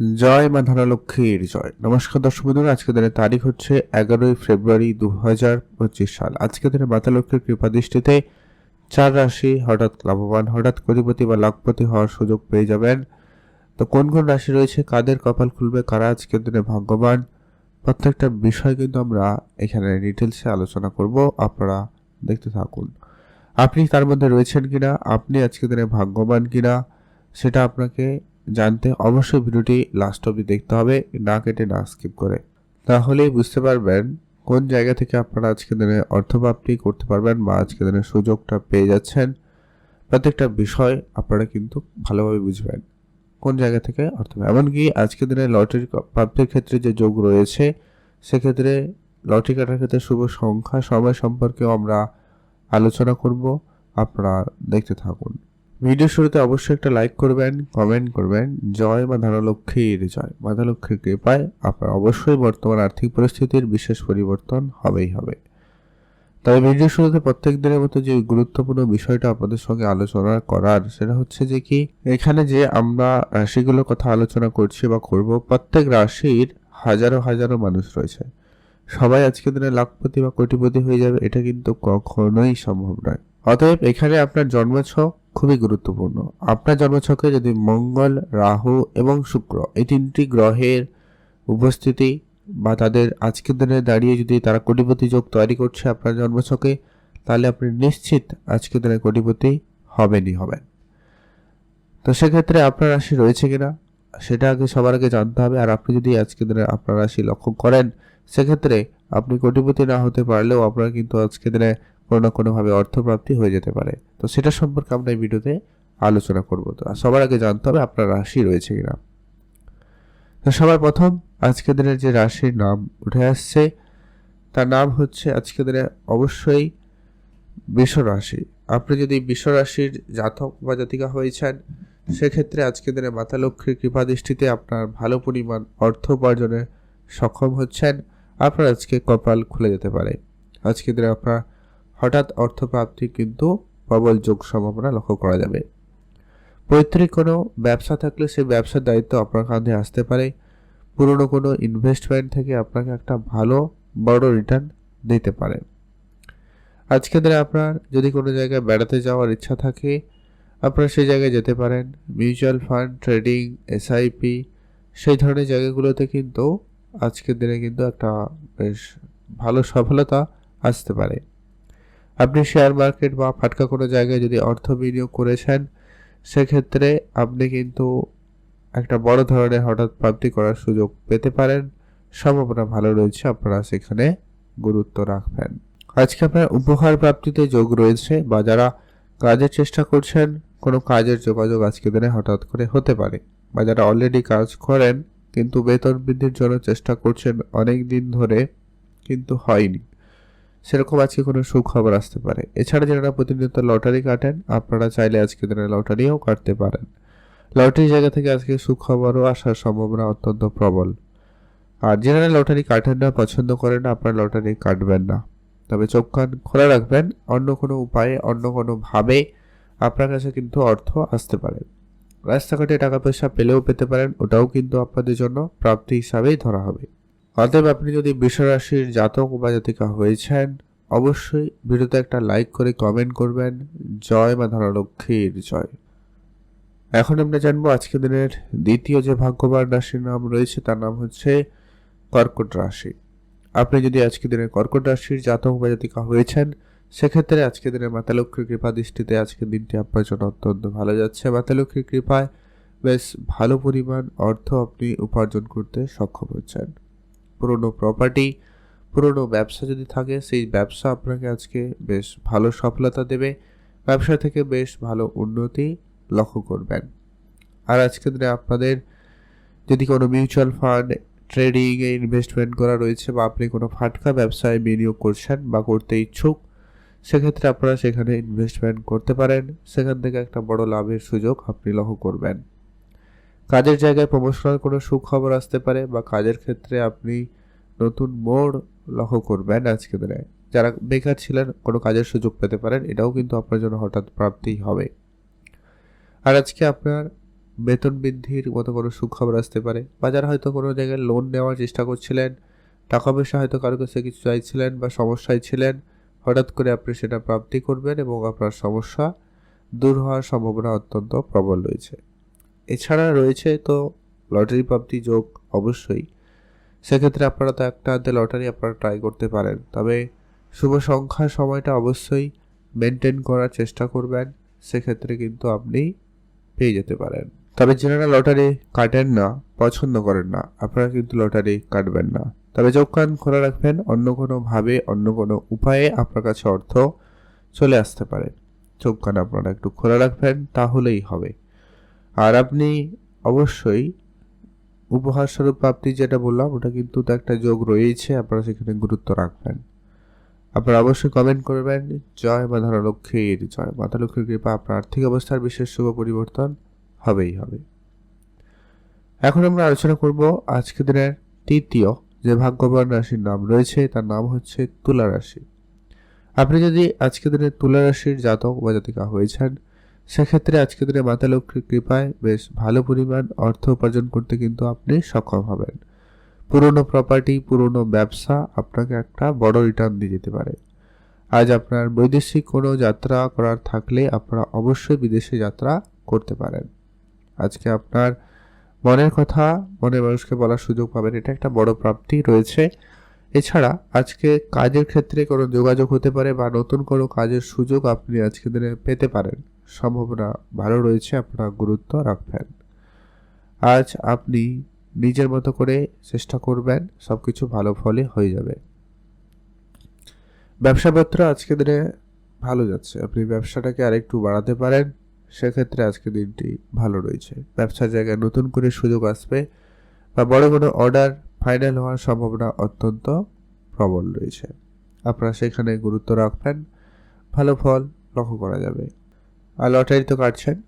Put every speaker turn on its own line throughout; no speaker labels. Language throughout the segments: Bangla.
জয় মা ধনলক্ষ্মীর জয়। নমস্কার দর্শক বন্ধুরা, আজকের দিনের তারিখ হচ্ছে এগারোই ফেব্রুয়ারি দু হাজার পঁচিশ সাল। আজকের দিনে মাতা লক্ষ্মীর কৃপা দৃষ্টিতে চার রাশি হঠাৎ লাভবান, হঠাৎ কোটিপতি বা লাখপতি হওয়ার সুযোগ পেয়ে যাবেন। তো কোন কোন রাশি রয়েছে, কাদের কপাল খুলবে, কারা আজকের দিনে ভাগ্যবান? প্রত্যেকটা বিষয় কিন্তু আমরা এখানে ডিটেলসে আলোচনা করব, আপনারা দেখতে থাকুন। আপনি তার মধ্যে রয়েছেন কিনা, আপনি আজকের দিনে ভাগ্যবান কিনা, সেটা আপনাকে জানতে অবশ্যই ভিডিওটি লাস্ট অবধি দেখতে হবে, না কেটে না স্কিপ করে। তাহলেই বুঝতে পারবেন কোন জায়গা থেকে আপনারা আজকে দিনে অর্থপ্রাপ্তি করতে পারবেন বা আজকে দিনে সুযোগটা পেয়ে যাচ্ছেন। প্রত্যেকটা বিষয় আপনারা কিন্তু ভালোভাবে বুঝবেন কোন জায়গা থেকে অর্থ এমনকি আজকে দিনে লটারি প্রাপ্তির ক্ষেত্রে যে যোগ রয়েছে, সেক্ষেত্রে লটারি কাটার ক্ষেত্রে শুভ সংখ্যা, সময় সম্পর্কেও আমরা আলোচনা করব। আপনারা দেখতে থাকুন। ভিডিও শুরুতে অবশ্যই একটা লাইক করবেন কমেন্ট করবেন। জয় মা ধনলক্ষ্মীর জয়। মা ধনলক্ষ্মীর কৃপায় আপনার অবশ্যই বর্তমান আর্থিক পরিস্থিতির বিশেষ পরিবর্তন হবেই হবে। তবে ভিডিও শুরুতে প্রত্যেক দিনের মতো যে গুরুত্বপূর্ণ বিষয়টা আপনাদের সঙ্গে আলোচনা করার, সেটা হচ্ছে যে কি, এখানে যে আমরা রাশিগুলোর কথা আলোচনা করছি বা করব, প্রত্যেক রাশির হাজারো হাজারো মানুষ রয়েছে। সবাই আজকে দিনে লাখপতি বা কোটিপতি হয়ে যাবে, এটা কিন্তু কখনোই সম্ভব নয়। অতএব এখানে আপনার জন্মছক খুবই গুরুত্বপূর্ণ। আপনার জন্মছকে যদি মঙ্গল, রাহু এবং শুক্র এই তিনটি গ্রহের উপস্থিতি বা তাদের আজকের দিনে দাঁড়িয়ে যদি তারা কোটিপতি যোগ তৈরি করছে আপনার জন্মছকে, তাহলে আপনি নিশ্চিত আজকের দিনে কোটিপতি হবেনই হবেন। তো সেক্ষেত্রে আপনার রাশি রয়েছে কিনা, সেটা আগে সবার আগে জানতে হবে। আর আপনি যদি আজকের দিনে আপনার রাশি লক্ষ্য করেন, সেক্ষেত্রে আপনি কোটিপতি না হতে পারলেও আপনার কিন্তু আজকের দিনে কোনো না কোনোভাবে অর্থপ্রাপ্তি হয়ে যেতে পারে। তো সেটা সম্পর্কে আমরা এই ভিডিওতে আলোচনা করব। তো আর সবার আগে জানতে হবে আপনার রাশি রয়েছে কিনা। তো সবার প্রথম, আজকের দিনের যে রাশির নাম উঠে আসছে, তার নাম হচ্ছে আজকের দিনে অবশ্যই রাশি। আপনি যদি রাশির জাতক বা জাতিকা হয়েছেন, সেক্ষেত্রে আজকের দিনে মাতা লক্ষ্মীর কৃপা দৃষ্টিতে আপনার ভালো পরিমাণ অর্থ উপার্জনে সক্ষম হচ্ছেন। আপনার আজকে কপাল খুলে যেতে পারে। আজকের দিনে আপনার হঠাৎ অর্থপ্রাপ্তি কিন্তু প্রবল যোগ সম্ভাবনা লক্ষ্য করা যাবে। পৈতৃক কোনো ব্যবসা থাকলে সেই ব্যবসার দায়িত্ব আপনার কাঁধে আসতে পারে। পুরনো কোনো ইনভেস্টমেন্ট থেকে আপনাকে একটা ভালো, বড় রিটার্ন দিতে পারে। আজকে দিনে আপনার যদি কোনো জায়গায় বেড়াতে যাওয়ার ইচ্ছা থাকে, আপনারা সেই জায়গায় যেতে পারেন। মিউচুয়াল ফান্ড ট্রেডিং এসআইপি সেই ধরনের জায়গাগুলোতে কিন্তু আজকের দিনে কিন্তু একটা বেশ ভালো সফলতা আসতে পারে। আপনি শেয়ার মার্কেট বা ফাটকা কোনো জায়গায় যদি অর্থ বিনিয়োগ করেছেন, সেক্ষেত্রে আপনি কিন্তু একটা বড় ধরনের হঠাৎ প্রাপ্তি করার সুযোগ পেতে পারেন। সম্ভাবনা ভালো রয়েছে, আপনারা সেখানে গুরুত্ব রাখবেন। আজকে আপনার উপহার প্রাপ্তিতে যোগ রয়েছে বা যারা কাজের চেষ্টা করছেন, কোনো কাজের যোগাযোগ আজকে দিনে হঠাৎ করে হতে পারে বা যারা অলরেডি কাজ করেন, কিন্তু বেতন বৃদ্ধির জন্য চেষ্টা করছেন, অনেক দিন ধরে কিন্তু হয়নি। সেরকম আজকে কোনো সুখবর আসতে পারে। এছাড়া যারা প্রতিনিয়ত লটারি কাটেন, আপনারা চাইলে আজকে দিনে লটারিও কাটতে পারেন। লটারি জায়গা থেকে আজকে সুখবরও আসার সম্ভাবনা অত্যন্ত প্রবল। আর যারা লটারি কাটেন না, পছন্দ করেন আপনারা লটারি কাটবেন না। তবে চোখ কান খোলা রাখবেন, অন্য কোনো উপায়ে, অন্য কোনোভাবে আপনার কাছে কিন্তু অর্থ আসতে পারে। রাস্তাঘাটে টাকা পয়সা পেলেও পেতে পারেন, ওটাও কিন্তু আপনাদের জন্য প্রাপ্তি হিসাবেই ধরা হবে। অতএব আপনি যদি বিশ্বরাশির জাতক বা জাতিকা হয়েছেন, অবশ্যই ভিডিওতে একটা লাইক করে কমেন্ট করবেন। জয় মা ধনলক্ষ্মীর জয়। এখন আমরা জানব আজকে দিনের দ্বিতীয় যে ভাগ্যবান রাশির নাম রয়েছে, তার নাম হচ্ছে কর্কট রাশি। আপনি যদি আজকে দিনে কর্কট রাশির জাতক বা জাতিকা হয়েছেন, সেক্ষেত্রে আজকে দিনে মাতা লক্ষ্মীর কৃপা দৃষ্টিতে আজকের দিনটি আপনার জন্য অত্যন্ত ভালো যাচ্ছে। মাতা লক্ষ্মীর কৃপায় বেশ ভালো পরিমাণ অর্থ আপনি উপার্জন করতে সক্ষম হচ্ছেন। পুরনো প্রপার্টি পুরনো ব্যবসা যদি থাকে, সেই ব্যবসা আপনাকে আজকে বেশ ভালো সফলতা দেবে। ব্যবসা থেকে বেশ ভালো উন্নতি লক্ষ্য করবেন। আর আজকে দিনে আপনাদের যদি কোনো মিউচুয়াল ফান্ড ট্রেডিংয়ে ইনভেস্টমেন্ট করা রয়েছে বা আপনি কোনো ফাটকা ব্যবসায় বিনিয়োগ করছেন বা করতে ইচ্ছুক, সেক্ষেত্রে আপনারা সেখানে ইনভেস্টমেন্ট করতে পারেন। সেখান থেকে একটা বড় লাভের সুযোগ আপনি লক্ষ্য করবেন। কাজের জায়গায় প্রমোশনাল কোনো সুখবর আসতে পারে বা কাজের ক্ষেত্রে আপনি নতুন মোড় লক্ষ্য করবেন আজকে দিনে। যারা বেকার ছিলেন, কোনো কাজের সুযোগ পেতে পারেন, এটাও কিন্তু আপনার জন্য হঠাৎ প্রাপ্তি হবে। আর আজকে আপনার বেতন বৃদ্ধির মতো কোনো সুখবর আসতে পারে বা যারা হয়তো কোনো জায়গায় লোন নেওয়ার চেষ্টা করছিলেন, টাকা পয়সা হয়তো কারও কাছে কিছু চাইছিলেন বা সমস্যায় ছিলেন, হঠাৎ করে আপনি সেটা প্রাপ্তি করবেন এবং আপনার সমস্যা দূর হওয়ার সম্ভাবনা অত্যন্ত প্রবল রয়েছে। এছাড়া রয়েছে তো লটারি প্রাপ্তি যোগ অবশ্যই। সেক্ষেত্রে আপনারা তো একটা হাতে লটারি আপনারা ট্রাই করতে পারেন। তবে শুভ সংখ্যার সময়টা অবশ্যই মেনটেন করার চেষ্টা করবেন। সেক্ষেত্রে কিন্তু আপনি পেয়ে যেতে পারেন। তবে যারা লটারি কাটেন না, পছন্দ করেন না, আপনারা কিন্তু লটারি কাটবেন না। তবে চোখ কান খোলা রাখবেন, অন্য কোনো ভাবে, অন্য কোনো উপায়ে আপনার কাছে অর্থ চলে আসতে পারে। চোখ কান আপনারা একটু খোলা রাখবেন, তাহলেই হবে। আর আপনি অবশ্যই উপহার স্বরূপ প্রাপ্তি যেটা বললাম, ওটা কিন্তু তো একটা যোগ রয়েছে আপনারা সেখানে গুরুত্ব রাখবেন। আপনারা অবশ্যই কমেন্ট করবেন, জয় মা লক্ষ্মীর জয় মাতা লক্ষ্মীর কৃপা, আপনার আর্থিক অবস্থার বিশেষ শুভ পরিবর্তন হবেই হবে। এখন আমরা আলোচনা করব আজকের দিনের তৃতীয় যে ভাগ্যবান রাশির নাম রয়েছে, তার নাম হচ্ছে তুলা রাশি। আপনি যদি আজকের দিনে তুলা রাশির জাতক বা জাতিকা হয়েছেন সেক্ষেত্রে আজকে দিনে মাতা লক্ষ্মীর কৃপায় বেশ ভালো পরিমাণ অর্থ উপার্জন করতে কিন্তু আপনি সক্ষম হবেন। পুরনো প্রপার্টি পুরনো ব্যবসা আপনাকে একটা বড় রিটার্ন দিয়ে যেতে পারে। আজ আপনার বৈদেশিক কোনো যাত্রা করার থাকলে আপনারা অবশ্যই বিদেশে যাত্রা করতে পারেন। আজকে আপনার মনের কথা, মনের মানুষকে বলার সুযোগ পাবেন, এটা একটা বড় প্রাপ্তি রয়েছে। এছাড়া আজকে কাজের ক্ষেত্রে কোনো যোগাযোগ হতে পারে বা নতুন কোনো কাজের সুযোগ আপনি আজকে দিনে পেতে পারেন। সম্ভাবনা ভালো রয়েছে, আপনারা গুরুত্ব রাখবেন। আজ আপনি নিজের মতো করে চেষ্টা করবেন সব কিছু ভালো ফলে হয়ে যাবে। ব্যবসাপত্র আজকে দিনে ভালো যাচ্ছে। আপনি ব্যবসাটাকে আরেকটু বাড়াতে পারেন, সেক্ষেত্রে আজকে দিনটি ভালো রয়েছে। ব্যবসার জায়গায় নতুন করে সুযোগ আসবে বা বড় কোনো অর্ডার ফাইনাল হওয়ার সম্ভাবনা অত্যন্ত প্রবল রয়েছে। আপনারা সেখানে গুরুত্ব রাখবেন, ভালো ফল লক্ষ্য করা যাবে। লটারি তো কাটছেন।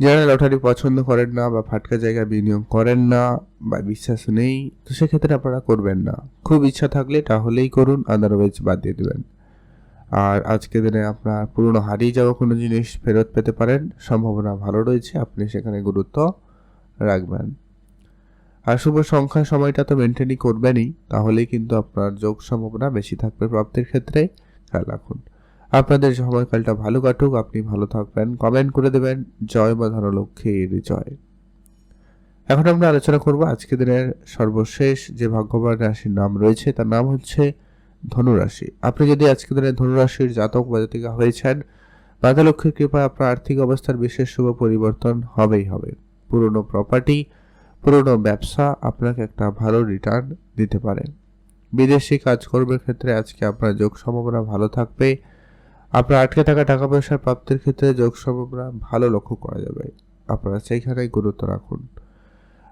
যারা লটারি পছন্দ করেন না বা ফাটকা জায়গায় বিনিয়োগ করেন না বা বিশ্বাস নেই, তো সেক্ষেত্রে আপনারা করবেন না। খুব ইচ্ছা থাকলে তাহলেই করুন আদারওয়াইজ বাদ দিয়ে দেবেন। আর আজকে দিনে আপনার পুরনো হারিয়ে যাওয়া কোনো জিনিস ফেরত পেতে পারেন, সম্ভাবনা ভালো রয়েছে, আপনি সেখানে গুরুত্ব রাখবেন। আর শুভ সংখ্যার সময়টা তো মেনটেনই করবেনই, তাহলেই কিন্তু আপনার যোগ সম্ভাবনা বেশি থাকবে প্রাপ্তির ক্ষেত্রে। খেয়াল রাখুন। আপনাদের সময়কালটা ভালো কাটুক, আপনি ভালো থাকবেন। কমেন্ট করে দেবেন, জয় বা ধনলক্ষ্মীর জয়। এখন আমরা আলোচনা করব আজকে দিনের সর্বশেষ যে ভাগ্যবান রাশির নাম রয়েছে, তার নাম হচ্ছে ধনুরাশি। আপনি যদি আজকে দিনের ধনুরাশির জাতক বা জাতিকা হয়েছেন মাতা লক্ষ্মীর কৃপায় আপনার আর্থিক অবস্থার বিশেষ শুভ পরিবর্তন হবেই হবে। পুরনো প্রপার্টি পুরনো ব্যবসা আপনাকে একটা ভালো রিটার্ন দিতে পারে। বিদেশি কাজকর্মের ক্ষেত্রে আজকে আপনার যোগ সম্ভাবনা ভালো থাকবে। আপনার আটকে থাকা টাকা পয়সার প্রাপ্তির ক্ষেত্রে যোগ সম্ভাবনা ভালো লক্ষ্য করা যাবে। আপনারা সেইখানেই গুরুত্ব রাখুন।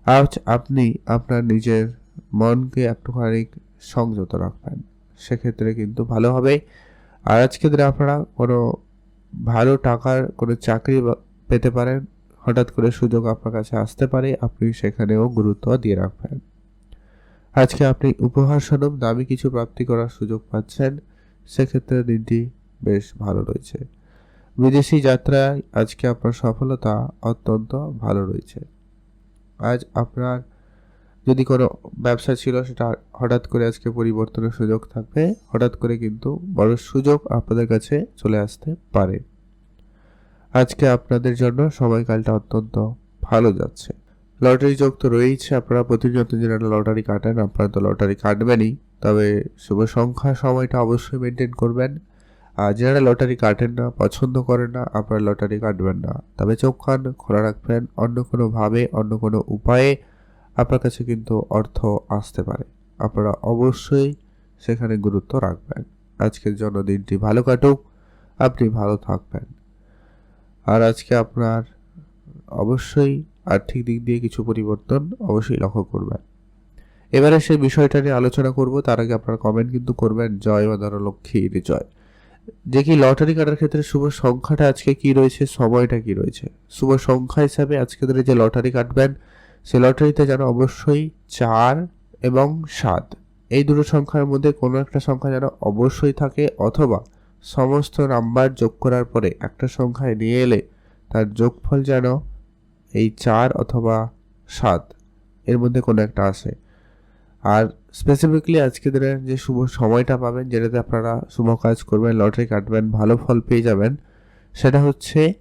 আজ আপনি আপনার নিজের মনকে একটুখানি সংযত রাখবেন। সেক্ষেত্রে কিন্তু ভালো হবে। আর আজকে দিনে আপনারা কোনো ভালো টাকার কোনো চাকরি পেতে পারেন। হঠাৎ করে সুযোগ আপনার কাছে আসতে পারে। আপনি সেখানেও গুরুত্ব দিয়ে রাখবেন। আজকে আপনি উপহার স্বরূপ দামি কিছু প্রাপ্তি করার সুযোগ পাচ্ছেন। সেক্ষেত্রে দিনটি বেশ ভালো রয়েছে। বিদেশি যাত্রায় আজকে আপনার সফলতা অত্যন্ত ভালো রয়েছে। আজ আপনার যদি কোনো ব্যবসা ছিল সেটা হঠাৎ করে আজকে পরিবর্তনের সুযোগ থাকবে। হঠাৎ করে কিন্তু বড় সুযোগ আপনাদের কাছে চলে আসতে পারে। আজকে আপনাদের জন্য সময়কালটা অত্যন্ত ভালো যাচ্ছে। লটারি যোগ তো রয়েছে আপনারা প্রতিনিয়ত যারা লটারি কাটেন আপনারা তো লটারি কাটবেনই। তবে শুভ সংখ্যা সময়টা অবশ্যই মেনটেন করবেন। যারা লটারি কাটেন না, পছন্দ করেন না, আপনারা লটারি কাটবেন না। তবে চোখ খান খোলা রাখবেন, অন্য কোনোভাবে অন্য কোনো উপায়ে আপনার কাছে কিন্তু অর্থ আসতে পারে। আপনারা অবশ্যই সেখানে গুরুত্ব রাখবেন। আজকের জন্য দিনটি ভালো কাটুক, আপনি ভালো থাকবেন। আর আজকে আপনার অবশ্যই আর্থিক দিক দিয়ে কিছু পরিবর্তন অবশ্যই লক্ষ্য করবেন। এবারে সেই বিষয়টা নিয়ে আলোচনা করব, তার আগে আপনারা কমেন্ট কিন্তু করবেন, জয় বা ধরো লক্ষ্মীর জয় যে কি লটারি কাটার ক্ষেত্রে শুভ সংখ্যাটা আজকে কি রয়েছে, সময়টা কি রয়েছে? শুভ সংখ্যা হিসাবে আজকে ধরে যে লটারি কাটবেন, সে লটারিতে যেন অবশ্যই চার এবং সাত। এই দুটো সংখ্যার মধ্যে কোনো একটা সংখ্যা যেন অবশ্যই থাকে অথবা সমস্ত নাম্বার যোগ করার পরে একটা সংখ্যায় নিয়ে এলে তার যোগফল যেন এই চার অথবা সাত, এর মধ্যে কোনো একটা আছে আর স্পেসিফিকলি আজকে দিনের যে শুভ সময়টা পাবেন, যেটাতে আপনারা শুভ কাজ করবেন, লটারি কাটবেন, ভালো ফল পেয়ে যাবেন, সেটা হচ্ছে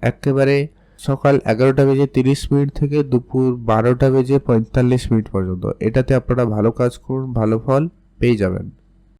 একেবারে সকাল এগারোটা বেজে তিরিশ মিনিট থেকে দুপুর বারোটা বেজে পঁয়তাল্লিশ মিনিট পর্যন্ত। এটাতে আপনারা ভালো কাজ করুন, ভালো ফল পেয়ে যাবেন।